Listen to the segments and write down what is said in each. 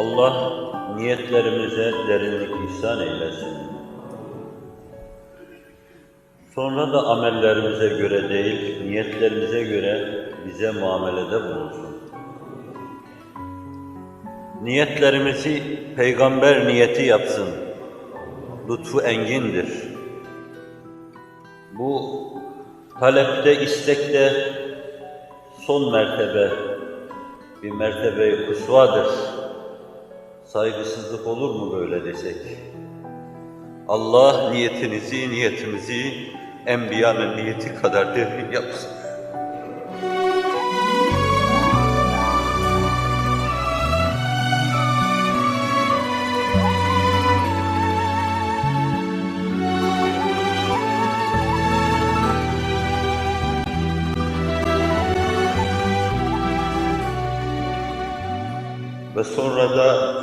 Allah niyetlerimize derinlik ihsan eylesin. Sonra da amellerimize göre değil, niyetlerimize göre bize muamelede bulunsun. Niyetlerimizi peygamber niyeti yapsın. Lütfu engindir. Bu talepte, istekte son mertebe, bir mertebe kusvadır. Saygısızlık olur mu böyle desek? Allah niyetinizi, niyetimizi Enbiya'nın niyeti kadar derin yapsın. Sonra da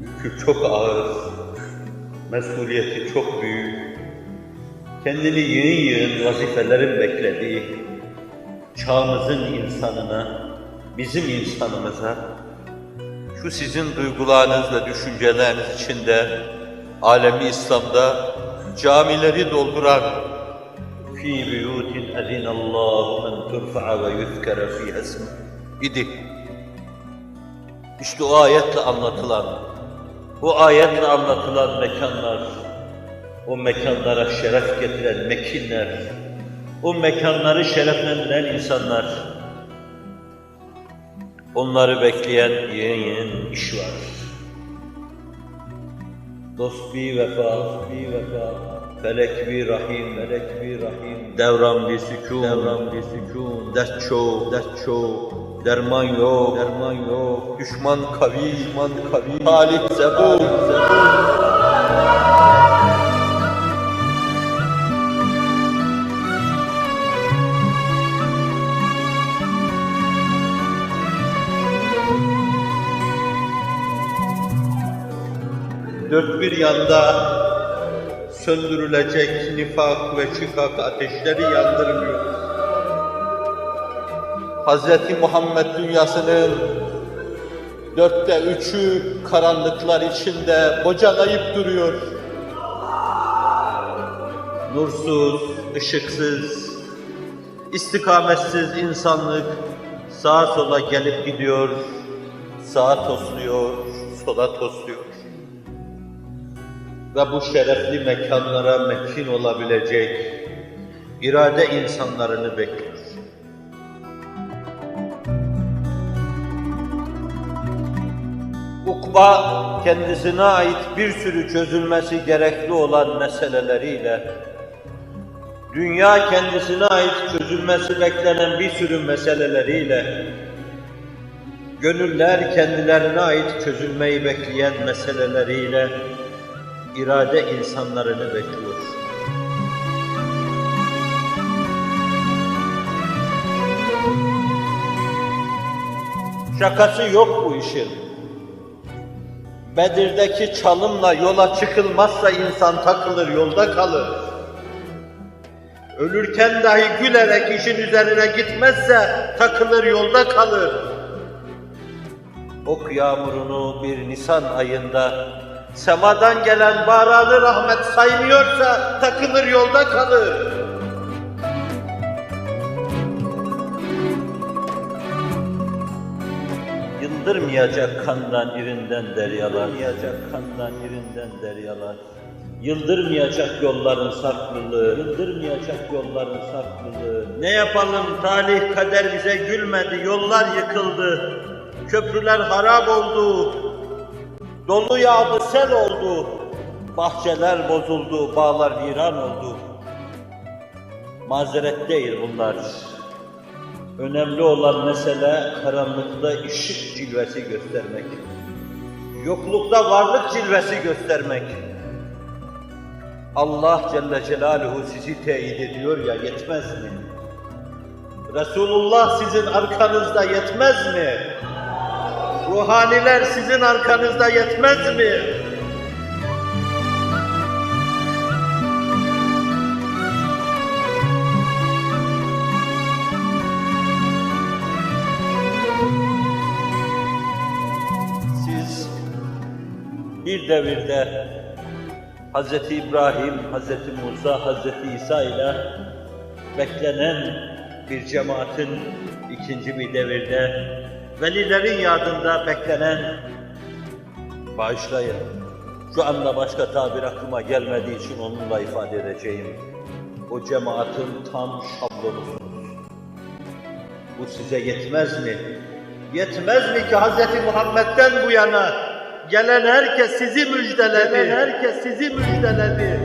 yükü çok ağır, mesuliyeti çok büyük, kendini yığın yığın vazifelerin beklediği çağımızın insanına, bizim insanımıza, şu sizin duygularınız ve düşünceleriniz içinde alemi İslam'da camileri dolduran fi buyutin ezinallahu en turfa'a ve yuzkara fiha ismi idi. İşte o ayetle anlatılan, bu ayetle anlatılan mekanlar, o mekanlara şeref getiren mekinler, o mekanları şereflendiren insanlar, onları bekleyen yeni yeni iş var. Dost bir vefa, bir vefa, felek bir rahim, felek bir rahim, devran bir sükun, devran bir sükun, dert çok, dert çok, derman yok, derman yok, düşman kavi, düşman kavi, zebun, zebun. Dört bir yanda söndürülecek nifak ve çıkak ateşleri yandırmıyor. Hz. Muhammed dünyasının dörtte üçü karanlıklar içinde bocalayıp duruyor. Nursuz, ışıksız, istikametsiz insanlık sağa sola gelip gidiyor, sağa tosluyor, sola tosluyor. Ve bu şerefli mekanlara mekin olabilecek irade insanlarını bekliyor. Ukba kendisine ait bir sürü çözülmesi gerekli olan meseleleriyle, dünya kendisine ait çözülmesi beklenen bir sürü meseleleriyle, gönüller kendilerine ait çözülmeyi bekleyen meseleleriyle, irade insanlarını bekliyor. Şakası yok bu işin. Bedir'deki çalımla yola çıkılmazsa insan takılır, yolda kalır. Ölürken dahi gülerek işin üzerine gitmezse takılır, yolda kalır. Ok yağmurunu bir Nisan ayında semadan gelen baralı rahmet saymıyorsa takılır, yolda kalır. Yıldırmayacak kandan irinden deryalar, yıldırmayacak kandan irinden deryalar. Yıldırmayacak yolların sarklılığı, yıldırmayacak yolların sarklılığı. Ne yapalım talih kader bize gülmedi, yollar yıkıldı. Köprüler harap oldu, dolu yağdı sel oldu. Bahçeler bozuldu, bağlar viran oldu. Mazeret değil bunlar. Önemli olan mesele karanlıkta ışık cilvesi göstermek. Yoklukta varlık cilvesi göstermek. Allah Celle Celaluhu sizi teyit ediyor ya yetmez mi? Resulullah sizin arkanızda yetmez mi? Ruhaniler sizin arkanızda yetmez mi? Bir devirde Hz. İbrahim, Hz. Musa, Hz. İsa ile beklenen bir cemaatin ikinci bir devirde velilerin yardımında beklenen bağışlayın. Şu anda başka tabir aklıma gelmediği için onunla ifade edeceğim. O cemaatin tam şablonusunuz. Bu size yetmez mi? Yetmez mi ki Hz. Muhammed'den bu yana gelen herkes sizi müjdeledi. Gelen herkes sizi müjdeledi.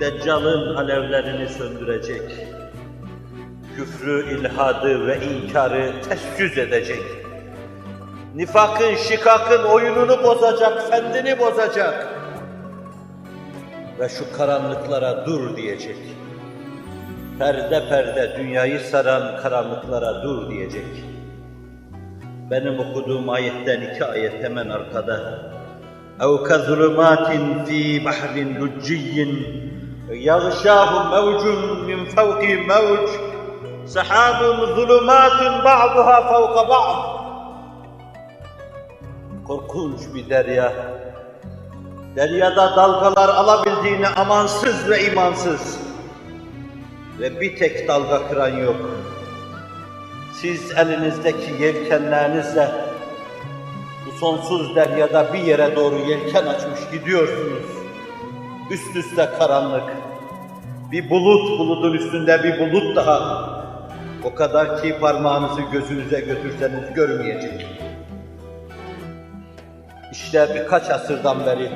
Deccal'ın alevlerini söndürecek. Küfrü, ilhadı ve inkarı ters edecek. Nifakın, şikakın oyununu bozacak, fendini bozacak Ve şu karanlıklara dur diyecek. Perde perde dünyayı saran karanlıklara dur diyecek. Benim okuduğum ayetten iki ayet hemen arkada. اَوْ كَظُلُمَاتٍ ف۪ي بَحْرٍ لُجِّيٍّ يَغْشَاهُ مَوْجٌ مِنْ فَوْقِ مَوْجٍ سَحَابٌ ظُلُمَاتٌ بَعْضُهَا فَوْقَ بَعْضٍ Korkunç bir derya. Deryada dalgalar alabildiğini amansız ve imansız. Ve bir tek dalga kıran yok. Siz elinizdeki yelkenlerinizle bu sonsuz deryada bir yere doğru yelken açmış gidiyorsunuz. Üst üste karanlık. Bir bulut, bulutun üstünde bir bulut daha. O kadar ki parmağınızı gözünüze götürseniz görmeyecek. İşte birkaç asırdan beri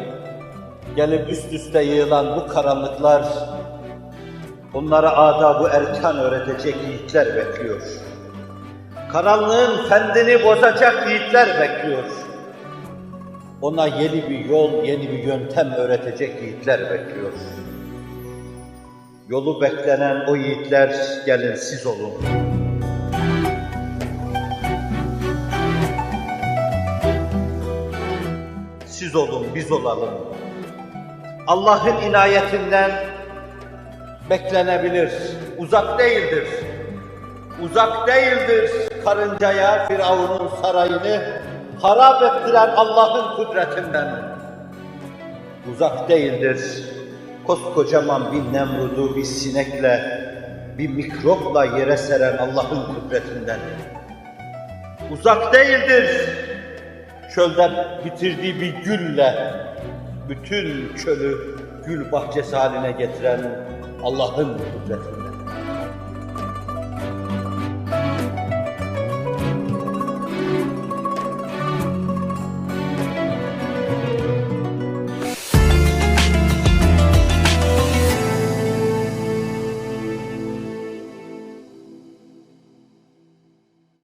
gelip üst üste yığılan bu karanlıklar onlara adab-ı erkan öğretecek yiğitler bekliyor. Karanlığın fendini bozacak yiğitler bekliyor. Ona yeni bir yol, yeni bir yöntem öğretecek yiğitler bekliyor. Yolu beklenen o yiğitler gelin siz olun. Siz olun, biz olalım. Allah'ın inayetinden beklenebilir, uzak değildir. Uzak değildir karıncaya Firavun'un sarayını harap ettiren Allah'ın kudretinden. Uzak değildir koskocaman bir Nemrud'u bir sinekle, bir mikropla yere seren Allah'ın kudretinden. Uzak değildir çölden bitirdiği bir gülle bütün çölü gül bahçesi haline getiren Allah'ın kudretinden.